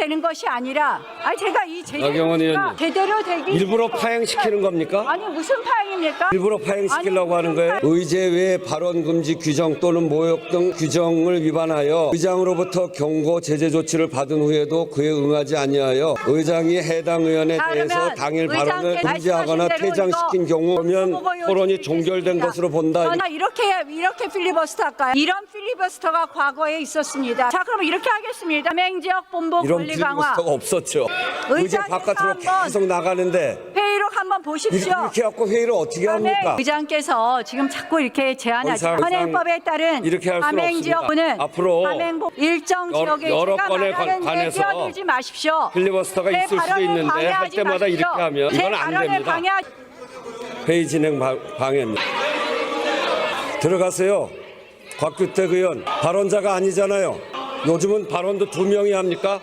진행되는 것이 아니라 아 제가 이 나경원 제대로 의원님. 제대로 되기 일부러 위해서 파행시키는 겁니까? 아니 무슨 파행입니까? 일부러 파행시키려고 아니, 하는 거예요? 무슨 의제 외 발언 금지 규정 또는 모욕 등 규정을 위반하여 의장으로부터 경고 제재 조치를 받은 후에도 그에 응하지 아니하여 의장이 해당 의원에 자, 대해서 그러면 당일 발언을 의장께 금지하거나 말씀하신 대로 퇴장시킨 이거 경우 그러면 후보가 토론이 종결된. 것으로 본다. 저는 이렇게 이렇게 필리버스터 할까요? 이런 필리버스터가 과거에 있었습니다. 자, 그럼 이렇게 하겠습니다. 맹지역 본부 이런 권리 강화 필리버스터가 없었죠. 의장께서 바깥으로 계속 나가는데 회의록 한번 보십시오. 이렇게 갖고 회의를 어떻게 합니까? 의장께서 지금 자꾸 이렇게 제안하지 의상- 현행법에 따른 이렇게 할 수는 가맹 지역구는. 앞으로 일정 지역에 여러 건에 관- 관해서 끼어들지 마십시오. 필리버스터가 제 있을 수도 있는데 할 때마다 이렇게 마십시오. 하면 제 이건 안 됩니다. 방해하지 회의 진행 방- 방해입니다. 들어가세요. 곽규택 의원 발언자가 아니잖아요. 요즘은 발언도 두 명이 합니까?